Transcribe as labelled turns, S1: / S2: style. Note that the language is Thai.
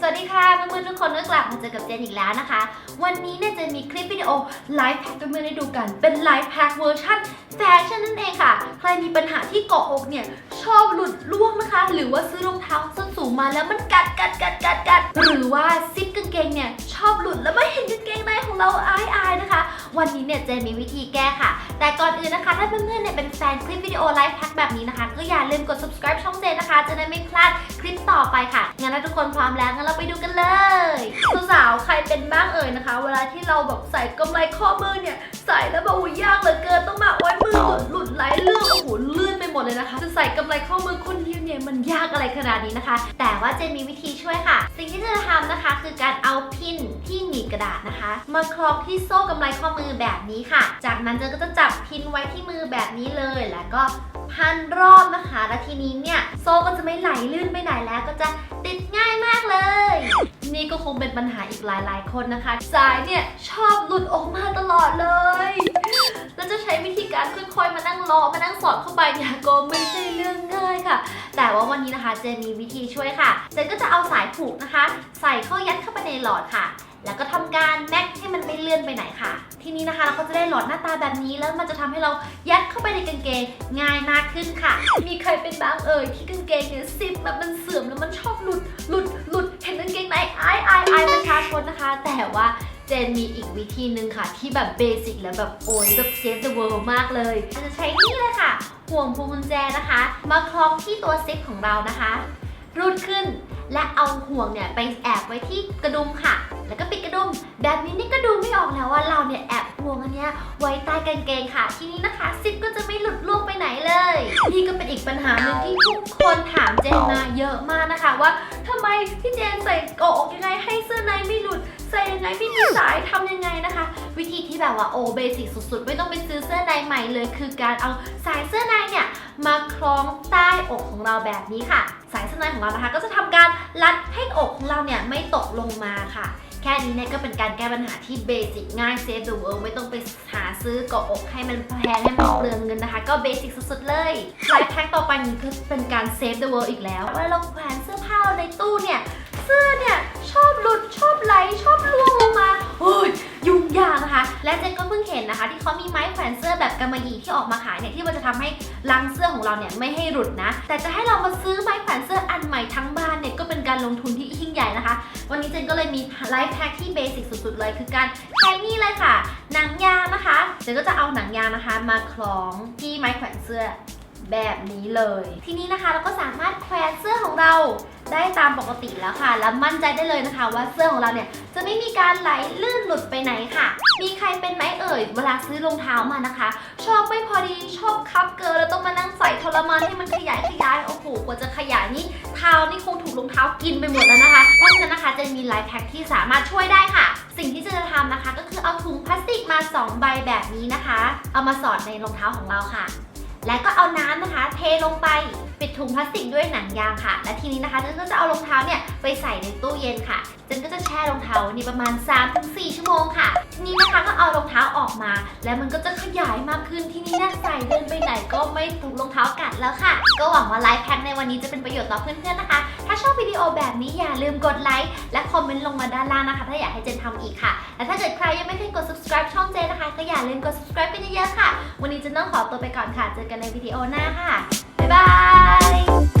S1: สวัสดีค่ะเพื่อนๆทุกคนก็กลับมาเจอกับเจนอีกแล้วนะคะ วันนี้เนี่ยจะมีคลิปวิดีโอไลฟ์แพ็คเพื่อนๆได้ดูกันเป็นไลฟ์แพ็คเวอร์ชันแฟชั่นนั่นเองค่ะ ใครมีปัญหาที่เกาะอกเนี่ยชอบหลุดร่วงนะคะ หรือว่าซื้อรองเท้าส้นสูงมาแล้วมันกัดกัดกัดกัดกัดหรือว่าซิปกางเกงเนี่ย อบหลุดแล้วไม่เห็นกางเกงในของเราอายอายๆนะคะ วันนี้เนี่ยเจนมีวิธีแก้ค่ะ แต่ก่อนอื่นนะคะ ถ้าเพื่อนๆเนี่ยเป็นแฟนคลิปวิดีโอไลฟ์แพ็คแบบนี้นะคะ ก็อย่าลืมกด subscribe ช่องเจนนะคะ จะได้ไม่พลาดคลิปต่อไปค่ะ งั้นถ้าทุกคนพร้อมแล้วงั้นเราไปดูกันเลยสาวๆใครเป็นบ้างเอ่ยนะคะ เวลาที่เราแบบใส่กำไรข้อมือเนี่ยใส่แล้วแบบโอ้ยยากเหลือเกินต้องมาโอ้ยมือหลุดหลุดไหลเลือนโอ้โหลื่นไป หมดเลยนะคะ จะใส่กำไรข้อมือคนเดียวเนี่ยมันยากอะไรขนาดนี้นะคะ แต่ว่าเจนมีวิธีช่วยค่ะ สิ่งที่เธอทำนะคะ คือการเอาพินที่หนีบกระดาษนะคะ มาคล้องที่โซ่กำไรข้อมือแบบนี้ค่ะ จากนั้นเจนก็จะจับพินไว้ที่มือแบบนี้เลย แล้วก็พันรอบนะคะ แล้วทีนี้เนี่ยโซ่ก็จะไม่ไหลลื่นไปไหนแล้วก็จะติดง่ายมากเลย นี่ก็คงเป็นปัญหาอีกหลายๆ คนนะคะสายเนี่ยชอบหลุดออกมาตลอดเลย แล้วจะใช้วิธีการค่อยๆ มานั่งรอมานั่งสอดเข้าไปเนี่ยก็ไม่ใช่เรื่องง่ายค่ะ แต่ว่าวันนี้นะคะเจมีวิธีช่วยค่ะ เจนก็จะเอาสายผูกนะคะ ใส่เข้ายัดเข้าไปในหลอดค่ะแล้วก็ทำการแม็กให้มันไม่เลื่อนไปไหนค่ะ ทีนี้นะคะเราก็จะได้หลอดหน้าตาแบบนี้แล้วมันจะทำให้เรายัดเข้าไปในกางเกงง่ายมากขึ้นค่ะ มีใครเป็นบ้างเอ่ยที่กางเกงเนี่ยซิปแบบมันเสื่อมแล้วมันชอบหลุดหลุดหลุดเห็นกางเกงในอายอายอายประชาชนนะคะ แต่ว่า เจนมีอีกวิธีหนึ่งค่ะ ที่แบบเบสิกแล้วแบบโอ้ยแบบเซฟเดอะเวิลด์มากเลยจะใช้นี่เลยค่ะ ห่วงพวงกุญแจนะคะ มาคล้องที่ตัวซิปของเรานะคะ รูดขึ้นและเอาห่วงเนี่ยไปแอบไว้ที่กระดุมค่ะ แล้วก็ปิดกระดุม แบบนี้นี่ก็ดูไม่ออกแล้วว่าเราเนี่ยแอบห่วงอันเนี้ยไว้ใต้กางเกงค่ะ ทีนี้นะคะซิปก็จะไม่หลุดล่วงไปไหนเลย นี่ก็เป็นอีกปัญหาหนึ่งที่ทุกคนถามเจนมาเยอะมากนะคะ ว่าทำไมพี่เจนใส่กอกยังไงให้เสื้อในไม่หลุด ใส่ยังไงไม่มีสายทำยังไงนะคะ วิธีที่แบบว่าโอเบสิกสุดๆ ไม่ต้องไปซื้อเสื้อในใหม่เลย คือการเอาสายเสื้อในเนี่ยมาคล้องใต้อกของเราแบบนี้ค่ะ สายเสื้อในของเรานะคะ ก็จะทำการรัดให้อกของเราเนี่ยไม่ตกลงมาค่ะ แค่นี้เนี่ยก็เป็นการแก้ปัญหาที่เบสิกง่ายเซฟเดอะเวิลด์ไม่ต้องไปหาซื้อเกาะอกให้มันแพงให้มันเปลืองเงินนะคะ ก็เบสิกสุดๆเลยไลฟ์แพ็คต่อไปนี้ก็เป็นการเซฟเดอะเวิลด์อีกแล้วเวลาเราแขวนเสื้อผ้าในตู้เนี่ยเสื้อเนี่ยชอบ แขวนเสื้อแบบกำมะหยี่ที่ออกมาขายเนี่ยที่มันจะทำให้ลังเสื้อของเราเนี่ยไม่ให้หลุดนะ แต่จะให้เรามาซื้อไม้แขวนเสื้ออันใหม่ทั้งบ้านเนี่ยก็เป็นการลงทุนที่ยิ่งใหญ่นะคะ วันนี้เจนก็เลยมีไลฟ์แพ็คที่เบสิกสุดๆเลย คือการใช้นี่เลยค่ะ หนังยางนะคะเจนก็จะเอาหนังยางนะคะ มาคล้องที่ไม้แขวนเสื้อ แบบนี้เลย ทีนี้นะคะเราก็สามารถแขวนเสื้อของเราได้ตามปกติแล้วค่ะ แล้วมั่นใจได้เลยนะคะ ว่าเสื้อของเราเนี่ยจะไม่มีการไหลลื่นหลุดไปไหนค่ะ มีใครเป็นไหมเอ่ย เวลาซื้อรองเท้ามานะคะ ชอบไม่พอดีชอบคับเกินแล้วต้องมานั่งใส่ทรมานให้มันขยายขยายโอ้โหกว่าจะขยายนี่เท้านี่คงถูกรองเท้ากินไปหมดแล้วนะคะเพราะฉะนั้นนะคะจะมีไลฟ์แพ็คที่สามารถช่วยได้ค่ะ สิ่งที่จะทำนะคะ ก็คือเอาถุงพลาสติกมาสองใบแบบนี้นะคะ เอามาสอดในรองเท้าของเราค่ะ แล้วก็เอาน้ำนะคะ เทลงไปปิดถุงพลาสติกด้วยหนังยางค่ะ และทีนี้นะคะเจนก็จะเอารองเท้าเนี่ยไปใส่ในตู้เย็นค่ะเจนก็จะแช่รองเท้านี่ประมาณ 3-4 ชั่วโมงค่ะ ทีนี้นะคะก็เอารองเท้าออกมา แล้วมันก็จะขยายมากขึ้นที่นี้เนี่ยใส่เดินไปไหนก็ไม่ถูกรองเท้ากัดแล้วค่ะ ก็หวังว่าไลฟ์แพ็คในวันนี้จะเป็นประโยชน์ต่อเพื่อนๆนะคะ ถ้าชอบวิดีโอแบบนี้อย่าลืมกดไลค์และคอมเมนต์ลงมาด้านล่างนะคะ ถ้าอยากให้เจนทำอีกค่ะ และถ้าเกิดใครยังไม่เคยกด subscribe ช่องเจนนะคะ ก็อย่าลืมกด subscribe กันเยอะๆค่ะ วันนี้เจนต้องขอตัวไปก่อนค่ะเจอกันในวิดีโอหน้าค่ะ บ๊ายบาย